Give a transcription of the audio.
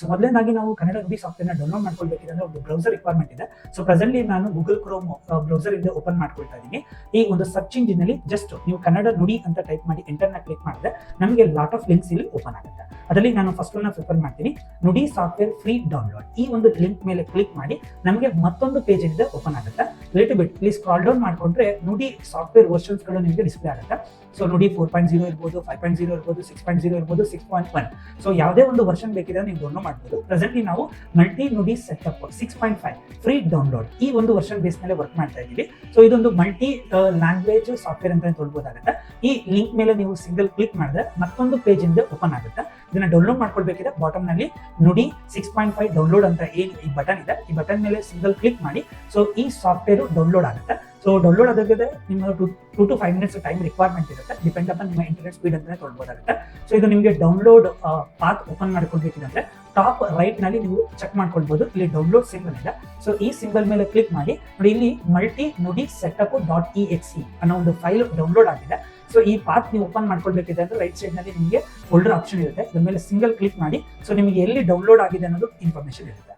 So ಮೊದಲನೇದಾಗಿ ನಾವು ಕನ್ನಡ ನುಡಿ ಸಾಫ್ಟ್ವೇರ್ನ ಡೌನ್ಲೋಡ್ ಮಾಡ್ಕೊಳ್ಬೇಕಿದ್ರೆ ಒಂದು ಬ್ರೌಸರ್ ರಿಕ್ವೈರ್ಮೆಂಟ್ ಇದೆ. ಸೊ ಪ್ರೆಸೆಂಟ್ಲಿ ನಾನು ಗೂಗಲ್ ಕ್ರೋಮ್ ಬ್ರೌಸರ್ ಇಂದ ಓಪನ್ ಮಾಡ್ಕೊಳ್ತಾ ಇದ್ದೀನಿ. ಈ ಒಂದು ಸರ್ಚ್ ಇಂಜಿನ್ ಅಲ್ಲಿ ಜಸ್ಟ್ ನೀವು ಕನ್ನಡ ನುಡಿ ಅಂತ ಟೈಪ್ ಮಾಡಿ ಇಂಟರ್ನ ಕ್ಲಿಕ್ ಮಾಡಿದ್ರೆ ನಮಗೆ ಲಾಟ್ ಆಫ್ ಲಿಂಕ್ಸ್ ಇಲ್ಲಿ ಓಪನ್ ಆಗುತ್ತೆ. ಅದರಲ್ಲಿ ನಾನು ಫಸ್ಟ್ ಒನ್ ಪ್ರಿಫರ್ ಮಾಡ್ತೀನಿ. ನುಡಿ ಸಾಫ್ಟ್ವೇರ್ ಫ್ರೀ ಡೌನ್ಲೋಡ್ ಈ ಒಂದು ಲಿಂಕ್ ಮೇಲೆ ಕ್ಲಿಕ್ ಮಾಡಿ ನಮಗೆ ಮತ್ತೊಂದು ಪೇಜ್ ಇದೆ ಓಪನ್ ಆಗುತ್ತೆ. Little bit please call down ಮಾಡ್ಕೊಂಡ್ರೆ ನುಡಿ ಸಾಫ್ಟ್ವೇರ್ ವರ್ಷನ್ಸ್ಗಳು ನಿಮಗೆ ಡಿಸ್ಪ್ಲೇ ಆಗುತ್ತೆ. So Nudi four point zero ಇರ್ಬೋದು ಫೈವ್ ಪಾಯಿಂಟ್ ಜೀರೋ ಇರ್ಬೋದು ಸಿಕ್ಸ್ ಪಾಯಿಂಟ್ ಜೀರೋ ಇರ್ಬೋದು ಸಿಕ್ಸ್ ಪಾಯಿಂಟ್ ಒನ್ ಸೊ ಯಾವುದೇ ಒಂದು ವರ್ಷನ್ ಬೇಕಿದ್ರೆ ನೀವು ಡೌನ್ಲೋಡ್ ಮಾಡ್ಬೋದು. ಪ್ರೆಸೆಂಟ್ಲಿ ನಾವು multi Nudi setup six point five free download ಈ ಒಂದು ವರ್ಷನ್ ಬೇಸ್ ಮೇಲೆ ವರ್ಕ್ ಮಾಡ್ತಾ ಇದ್ದೀವಿ. ಸೊ ಇದೊಂದು ಮಲ್ಟಿ ಲ್ಯಾಂಗ್ವೇಜ್ ಸಾಫ್ಟ್ವೇರ್ ಅಂತ ತೊಳ್ಬೋದಾಗುತ್ತೆ. ಈ ಲಿಂಕ್ ಮೇಲೆ ನೀವು ಸಿಂಗಲ್ ಕ್ಲಿಕ್ ಮಾಡಿದ್ರೆ ಮತ್ತೊಂದು ಪೇಜ್ ಇಂದ ಓಪನ್ ಆಗುತ್ತೆ. ಇದನ್ನ ಡೌನ್ಲೋಡ್ ಮಾಡ್ಕೊಳ್ಬೇಕಿದ್ರೆ ಬಾಟಮ್ನಲ್ಲಿ ನುಡಿ ಸಿಕ್ಸ್ ಪಾಯಿಂಟ್ ಫೈವ್ ಡೌನ್ಲೋಡ್ ಅಂತ ಏನ್ ಈ ಬಟನ್ ಇದೆ. ಈ ಬಟನ್ ಮೇಲೆ ಸಿಂಗಲ್ ಕ್ಲಿಕ್ ಮಾಡಿ ಸೊ ಈ ಸಾಫ್ಟ್ವೇರ್ ಡೌನ್ಲೋಡ್ ಆಗುತ್ತೆ. ಸೊ ಡೌನ್ಲೋಡ್ ಆದಾಗಿದೆ ನಿಮ್ಮ two two to five minutes time requirement ಇರುತ್ತೆ. ಡಿಪೆಂಡ್ ಅಪ್ ನಿಮ್ಮ ಇಂಟರ್ನೆಟ್ ಸ್ಪೀಡ್ ಅಂತ ತೊಳ್ಬೋದಾಗುತ್ತೆ. ಸೊ ಇದು ನಿಮಗೆ ಡೌನ್ಲೋಡ್ ಪಾತ್ ಓಪನ್ ಮಾಡ್ಕೊಳ್ಬೇಕಿದ್ರೆ ಟಾಪ್ ರೈಟ್ನಲ್ಲಿ ನೀವು ಚೆಕ್ ಮಾಡ್ಕೊಳ್ಬಹುದು ಇಲ್ಲಿ ಡೌನ್ಲೋಡ್ ಸಿಂಬಲ್ ಇದೆ. ಸೊ ಈ ಸಿಂಬಲ್ ಮೇಲೆ ಕ್ಲಿಕ್ ಮಾಡಿ. ನೋಡಿ, ಇಲ್ಲಿ multi Nudi setup dot E X E ಅನ್ನೋ ಒಂದು ಫೈಲ್ ಡೌನ್ಲೋಡ್ ಆಗಿದೆ. ಸೊ ಈ ಪಾತ್ ನೀವು ಓಪನ್ ಮಾಡ್ಕೊಳ್ಬೇಕಿದೆ ಅಂದ್ರೆ ರೈಟ್ ಸೈಡ್ನಲ್ಲಿ ನಿಮಗೆ ಫೋಲ್ಡರ್ ಆಪ್ಷನ್ ಇರುತ್ತೆ. ಅದ್ರ ಮೇಲೆ ಸಿಂಗಲ್ ಕ್ಲಿಕ್ ಮಾಡಿ. ಸೊ ನಿಮಗೆ ಎಲ್ಲಿ ಡೌನ್ಲೋಡ್ ಆಗಿದೆ ಅನ್ನೋದು ಇನ್ಫಾರ್ಮೇಶನ್ ಇರುತ್ತೆ.